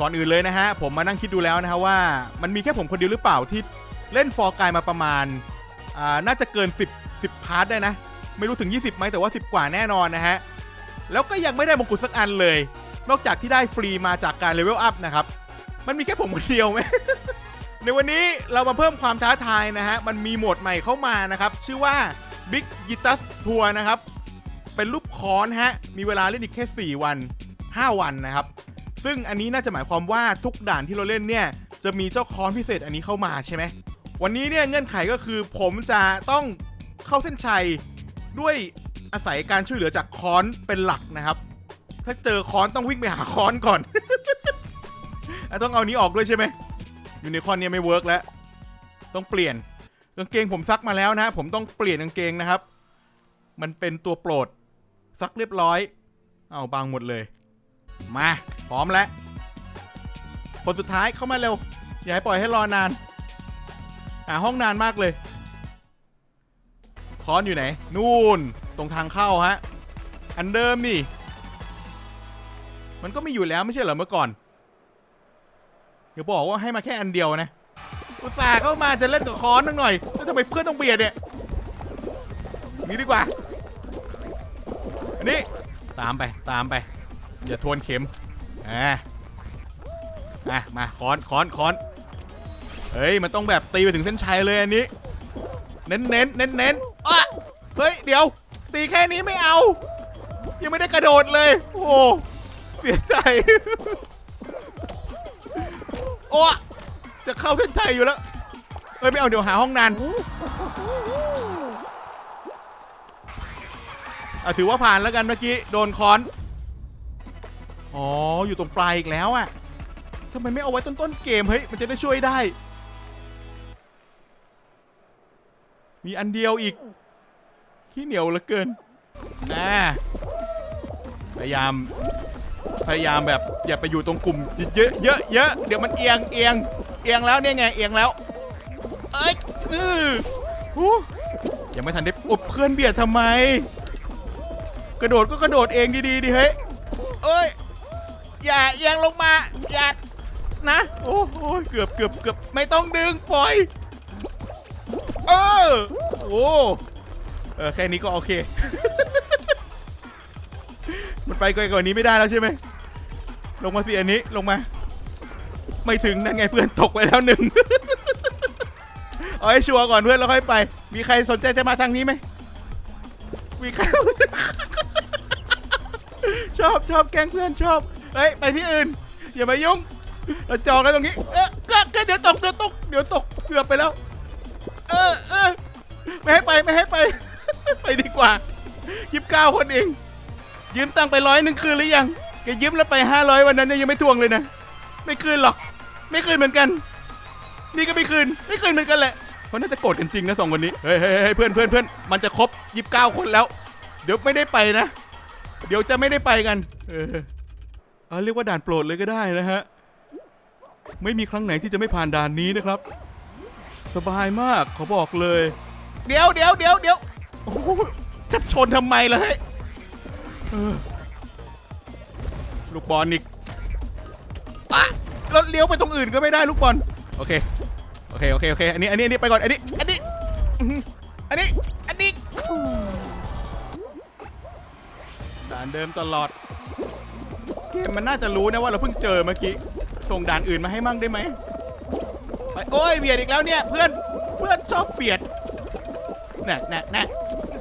ก่อนอื่นเลยนะฮะผมมานั่งคิดดูแล้วนะฮะว่ามันมีแค่ผมคนเดียวหรือเปล่าที่เล่นฟอร์กายมาประมาณอ่าน่าจะเกิน 10 10พาร์ทได้นะ ไม่รู้ถึง 20ไหมแต่ว่า 10 กว่าแน่นอนนะฮะแล้วก็ยังไม่ได้มงกุฎสักอันเลย นอกจากที่ได้ฟรีมาจากการเลเวลอัพนะครับมันมีแค่ผมคนเดียวไหมในวันนี้เรามาเพิ่มความท้าทายนะฮะ มันมีโหมดใหม่เข้ามานะครับ ชื่อว่า Big g i t a s Tour นะครับ เป็นรูปค้อนฮะ มีเวลาเล่นอีกแค่ 4 วัน 5 วันนะครับ ซึ่งอันนี้น่าจะหมายความว่าทุกด่านที่เราเล่นเนี่ย จะมีเจ้าค้อนพิเศษอันนี้เข้ามาใช่ไหม วันนี้เนี่ยเงื่อนไขก็คือผมจะต้องเข้าเส้นชัยด้วยอาศัยการช่วยเหลือจากค้อนเป็นหลักนะครับ ถ้าเจอค้อนต้องวิ่งไปหาค้อนก่อน ต้องเอานี้ออกด้วยใช่ไหมยูนิคอนเนี่ยไม่เวิร์กแล้ว ต้องเปลี่ยนกางเกงผมซักมาแล้วนะ ผมต้องเปลี่ยนกางเกงนะครับ มันเป็นตัวโปรดซักเรียบร้อย เอาบางหมดเลย มาพร้อมแล้ว คนสุดท้ายเข้ามาเร็ว อย่าให้ปล่อยให้รอนานหาห้องนานมากเลยค้อนอยู่ไหน นู่น ตรงทางเข้าฮะ อันเดิมนี่ มันก็ไมีอยู่แล้วไม่ใช่เหรอเมื่อก่อน เดี๋ยวบอกว่าให้มาแค่อันเดียวนะ อุตส่าห์เข้ามาจะเล่นกับค้อนหน่อย แล้วทำไมเพื่อนต้องเบียดเนี่ย นี่ดีกว่า อันนี้ ตามไป ตามไป อย่าทวนเข็มอ่าอะมาค้อนค้อนค้อนเฮ้ยมันต้องแบบตีไปถึงเส้นชัยเลยอันนี้ เน้นเน้นเน้นเน้นอะเฮ้ยเดี๋ยว ตีแค่นี้ไม่เอา ยังไม่ได้กระโดดเลย โอ้เสียใจโอ้จะเข้าเส้นชัยอยู่แล้วเอ้ยไม่เอาเดี๋ยวหาห้องนานอะถือว่าผ่านแล้วกันเมื่อกี้โดนค้อน อ๋อ อยู่ตรงปลายอีกแล้วอะทำไมไม่เอาไว้ต้นต้นๆเกม เฮ้ย มันจะได้ช่วยได้ มีอันเดียวอีก ขี้เหนียวเหลือเกินอ่าพยายาม พยายามแบบอย่าไปอยู่ตรงกลุ่มเยอะเยอะเยอะเดี๋ยวมันเอียงเอียงเอียงแล้วเนี่ยไงเอียงแล้ว เอ้ยอือหูยังไม่ทันได้อบเพื่อนเบียดทำไม กระโดดก็กระโดดเองดีๆดิเฮ้ยเอ้ย อย่าเอียงลงมา อย่านะ โอ้โหเกือบเกือบเกือบไม่ต้องดึงปล่อย เออ โอ้เออแค่นี้ก็โอเค มันไปไกลกว่านี้ไม่ได้แล้วใช่ไหม ลงมาสิอันนี้ลงมา ไม่ถึงนั่นไงเพื่อนตกไปแล้วหนึ่งเอาให้ชัวร์ก่อนเพื่อนแล้วค่อยไป มีใครสนใจจะมาทางนี้ไหมมีใครชอบชอบแกงเพื่อนชอบ เฮ้ยไปที่อื่น อย่ามายุ่งเราจองกันตรงนี้ เออก็ก็เดี๋ยวตกเดี๋ยวตกเดี๋ยวตกเกือบไปแล้ว เออเออไม่ให้ไปไม่ให้ไป ไปดีกว่ายิบเก้าคนเอง ยืมตังค์ไปร้อยหนึ่งคืนหรือยังแกยืมแล้วไปห้าร้อยวันนั้นเนี่ยยังไม่ทวงเลยนะ ไม่คืนหรอก ไม่คืนเหมือนกัน นี่ก็ไม่คืน ไม่คืนเหมือนกันแหละเขาน่าจะโกรธกันจริงนะสองคนนี้ เฮ้ยเฮ้ยเฮ้ยเพื่อนเพื่อนเพื่อนมันจะครบยิบเก้าคนแล้ว เดี๋ยวไม่ได้ไปนะ เดี๋ยวจะไม่ได้ไปกัน เออ เออเรียกว่าด่านโปรดเลยก็ได้นะฮะ ไม่มีครั้งไหนที่จะไม่ผ่านด่านนี้นะครับ สบายมากขอบอกเลย เดี๋ยวเดี๋ยวเดี๋ยวเดี๋ยวโอ้โหจะชนทำไมล่ะเฮ้ยเออลูกบอลอีกอะแล้วเลี้ยวไปตรงอื่นก็ไม่ได้ลูกบอลโอเคโอเคโอเคโอเคอันนี้อันนี้อันนี้ไปก่อนอันนี้อันนี้อื้อหืออันนี้อันนี้ด่านเดิมตลอดเก มมันน่าจะรู้นะว่าเราเพิ่งเจอเมื่อกี้ ส่งด่านอื่นมาให้มั่งได้ไหมโอ้ยเบียดอีกแล้วเนี่ยเพื่อนเพื่อนชอบเบียดแน่ะน่ะน่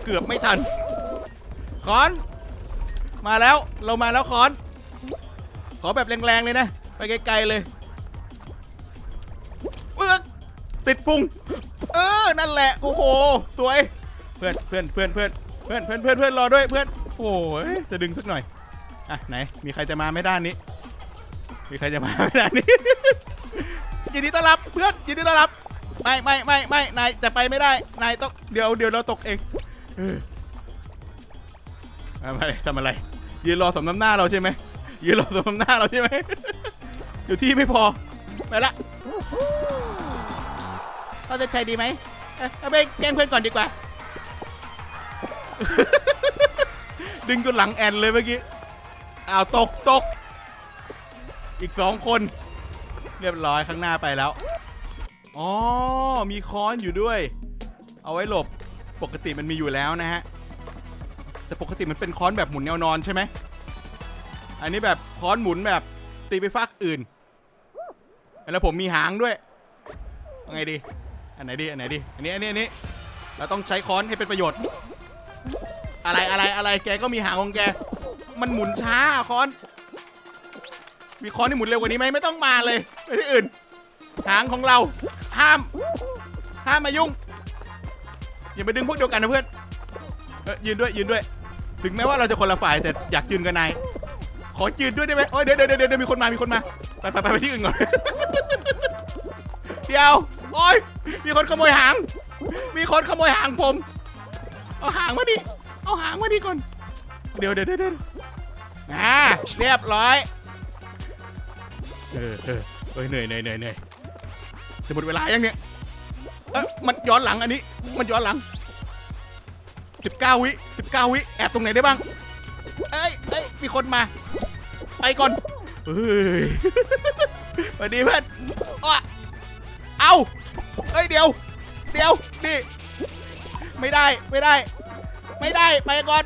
เกือบไม่ทันคอน มาแล้วเรามาแล้วคอน ขอแบบแรงๆเลยนะ ไปไกลๆเลยเออติดพุงเออนั่นแหละโอ้โหสวยเพื่อนเพื่อนเพื่อนเพื่อนเพื่อนเพื่อนเพื่อนรอด้วยเพื่อนโอ้ยจะดึงสักหน่อย อะไหน มีใครจะมาไม่ด้านนี้ มีใครจะมาไม่ด้านนี้ ยินดีต้อนรับเพื่อนยินดีต้อนรับ ไม่ไม่ไม่ไม่นายจะไปไม่ได้ นายต้องเดี๋ยวเดี๋ยวเราตกเองเออทำอะไรทำอะไร ยืนรอสมน้ำหน้าเราใช่ไหมยืนรอสมน้ำหน้าเราใช่ไหมอยู่ที่ไม่พอ ไปละเราจะใช้ดีไหมเอ้ยเอาไปแกล้งเพื่อนก่อนดีกว่า ดึงจนหลังแอนเลยเมื่อกี้ อ้าวตกตก อีกสองคน เรียบร้อยข้างหน้าไปแล้ว อ๋อ มีค้อนอยู่ด้วย เอาไว้หลบ ปกติมันมีอยู่แล้วนะฮะ แต่ปกติมันเป็นค้อนแบบหมุนแนวนอนใช่ไหม อันนี้แบบค้อนหมุนแบบตีไปฟากอื่น แล้วผมมีหางด้วยเอาไงดี อันไหนดี อันไหนดี อันนี้ อันนี้ อันนี้ เราต้องใช้ค้อนให้เป็นประโยชน์ อะไร อะไร อะไร แกก็มีหางของแก มันหมุนช้าคอน มีคอนที่หมุนเร็วกว่านี้ไหมไม่ต้องมาเลยไปที่อื่น หางของเราห้าม ห้ามมายุ่ง อย่าไปดึงพวกเดียวกันนะเพื่อนเออยืนด้วยยืนด้วย ถึงแม้ว่าเราจะคนละฝ่ายแต่อยากยืนกับนายขอยืนด้วยได้ไหมโอ้ยเดี๋ยวเดี๋ยวเดี๋ยวเดี๋ยวมีคนมามีคนมาไปไปไปไปที่อื่นก่อนเดี๋ยวโอ้ยมีคนขโมยหาง มีคนขโมยหางผม เอาหางมาดิเอาหางมาดิก่อน เดี๋ยวเดี๋ยวเดี๋ยวเดี๋ยวอ่าเรียบร้อย เออเออเอ้ยเหนื่อยเหนื่อยเหนื่อยเหนื่อยจะหมดเวลายังเนี่ย เออมันย้อนหลังอันนี้ มันย้อนหลัง 19 วิ19 วิแอบตรงไหนได้บ้าง เอ้ยเอ้ยมีคนมา ไปก่อนเฮ้ยสวัสดีเพื่อนอ้อเอาเอ้ยเดี๋ยว เดี๋ยวนี่ไม่ได้ไม่ได้ ไม่ได้ไปก่อน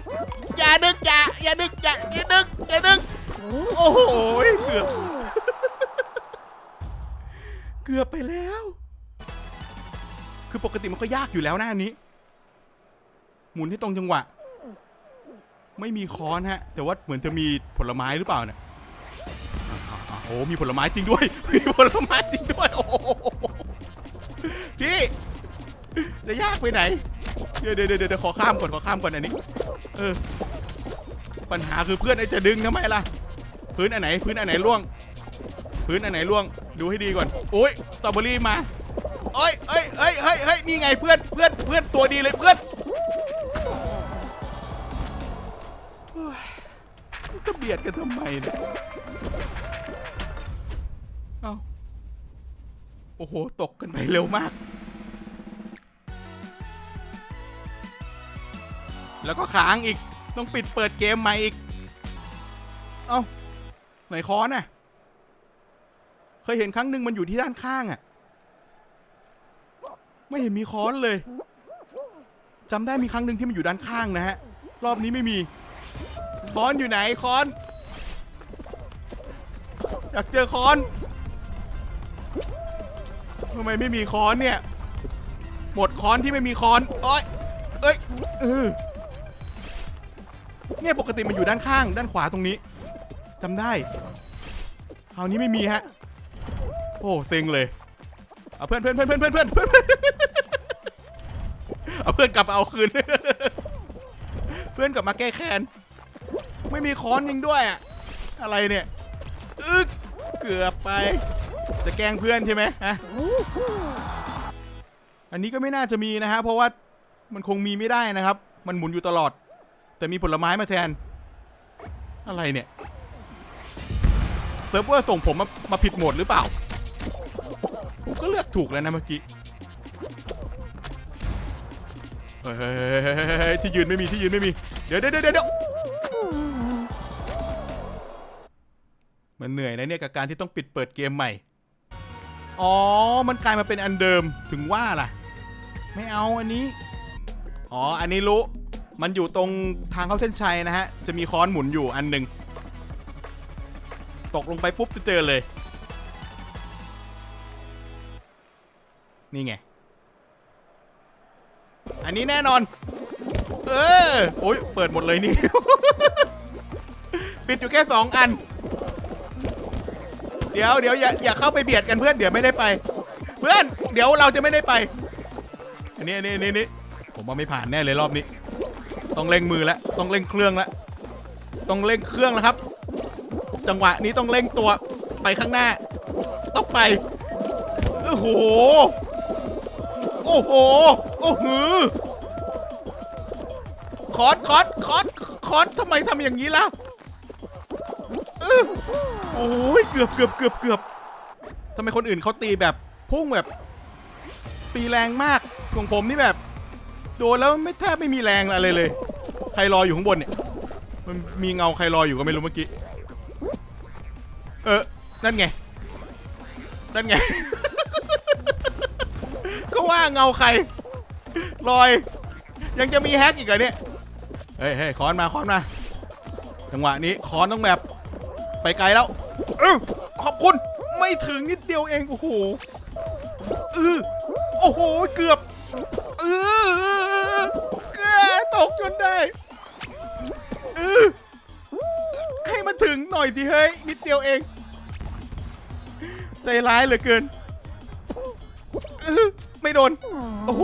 อย่าดึกอย่าอย่าดึกอย่าอย่าดึกอย่าดึกโอ้โหเกือบเกือบไปแล้ว คือปกติมันก็ยากอยู่แล้วนะอันนี้ หมุนให้ตรงจังหวะ ไม่มีค้อนฮะ แต่ว่าเหมือนจะมีผลไม้หรือเปล่าเนี่ยอ่าอ่าอ่าโอ้มีผลไม้จริงด้วย มีผลไม้จริงด้วย โอ้โหพี่จะยากไปไหนเดี๋ยวเดี๋ยวเดี๋ยวเดี๋ยวขอข้ามก่อนขอข้ามก่อนอันนี้เออปัญหาคือเพื่อนไอ้จะดึงทำไมล่ะ พื้นอันไหน พื้นอันไหนล่วง พื้นอันไหนล่วง ดูให้ดีก่อนโอ้ยสตรอเบอรี่มาเอ้ยเอ้ยเอ้ยเฮ้ยเฮ้ยนี่ไงเพื่อนเพื่อนเพื่อนตัวดีเลยเพื่อนเฮ้ยมันก็เบียดกันทำไมเนี่ยเอ้าโอ้โห ตกกันไปเร็วมาก แล้วก็ค้างอีก ต้องปิดเปิดเกมใหม่อีก เอ้าไหนค้อนน่ะ เคยเห็นครั้งหนึ่งมันอยู่ที่ด้านข้างอะไม่เห็นมีค้อนเลยจำได้มีครั้งหนึ่งที่มันอยู่ด้านข้างนะฮะ รอบนี้ไม่มีค้อนอยู่ไหนค้อน อยากเจอค้อนทำไมไม่มีค้อนเนี่ย หมดค้อนที่ไม่มีค้อน โอ้ยเอ้ยเออ เนี่ยปกติมันอยู่ด้านข้าง ด้านขวาตรงนี้จำได้ คราวนี้ไม่มีฮะ โอ้เซ็งเลยเอาเพื่อนเพื่อนเพื่อนเพื่อนเพื่อนเพื่อนเพื่อนเอาเพื่อนกลับเอาคืน เพื่อนกลับมาแก้แค้นไม่มีค้อนยิงด้วยอะอะไรเนี่ยอึกเกือบไป จะแกล้งเพื่อนใช่ไหมฮะอันนี้ก็ไม่น่าจะมีนะฮะเพราะว่ามันคงมีไม่ได้นะครับ มันหมุนอยู่ตลอด แต่มีผลไม้มาแทน อะไรเนี่ย เซิร์ฟเวอร์ส่งผมมามาผิดโหมดหรือเปล่า ผมก็เลือกถูกแล้วนะเมื่อกี้เฮ้ยที่ยืนไม่มีที่ยืนไม่มี เดี๋ยวเดี๋ยวเดี๋ยวเดี๋ยวมันเหนื่อยนะเนี่ยกับการที่ต้องปิดเปิดเกมใหม่ อ๋อ มันกลายมาเป็นอันเดิมถึงว่าล่ะ ไม่เอาอันนี้ อ๋อ อันนี้รู้ มันอยู่ตรงทางเข้าเส้นชัยนะฮะ จะมีค้อนหมุนอยู่อันหนึ่งตกลงไปปุ๊บจะเจอเลย นี่ไง อันนี้แน่นอน เออ โอ้ยเปิดหมดเลยนี่ ปิดอยู่แค่สองอัน เดี๋ยวเดี๋ยวอย่าอย่าเข้าไปเบียดกันเพื่อนเดี๋ยวไม่ได้ไป เพื่อน เดี๋ยวเราจะไม่ได้ไป อันนี้อันนี้อันนี้อันนี้ผมว่าไม่ผ่านแน่เลยรอบนี้ ต้องเร่งมือแล้วต้องเร่งเครื่องแล้วต้องเร่งเครื่องแล้วครับ จังหวะนี้ต้องเร่งตัวไปข้างหน้า ต้องไป โอ้โห โอ้โห โอ้โหคอสคอสคอสคอสทำไมทำอย่างนี้ล่ะโอ้ยเกือบเกือบเกือบเกือบทำไมคนอื่นเขาตีแบบพุ่งแบบ ตีแรงมากของผมนี่แบบ โดนแล้วไม่แทบไม่มีแรงอะไรเลย ใครรออยู่ข้างบนเนี่ย มันมีเงาใครรออยู่ก็ไม่รู้เมื่อกี้ เออ นั่นไง นั่นไง ก็ว่าเงาใครลอย ยังจะมีแฮกอีกเหรอเนี่ย เฮ้ยเฮ้ยคอนมาคอนมา จังหวะนี้คอนต้องแบบ ไปไกลแล้วเออขอบคุณไม่ถึงนิดเดียวเอง โอ้โหเออโอ้โห เกือบ เออเกตกจนได้เออให้มันถึงหน่อยดิเฮ้ยนิดเดียวเอง ใจร้ายเหลือเกินเออไม่โดน โอ้โห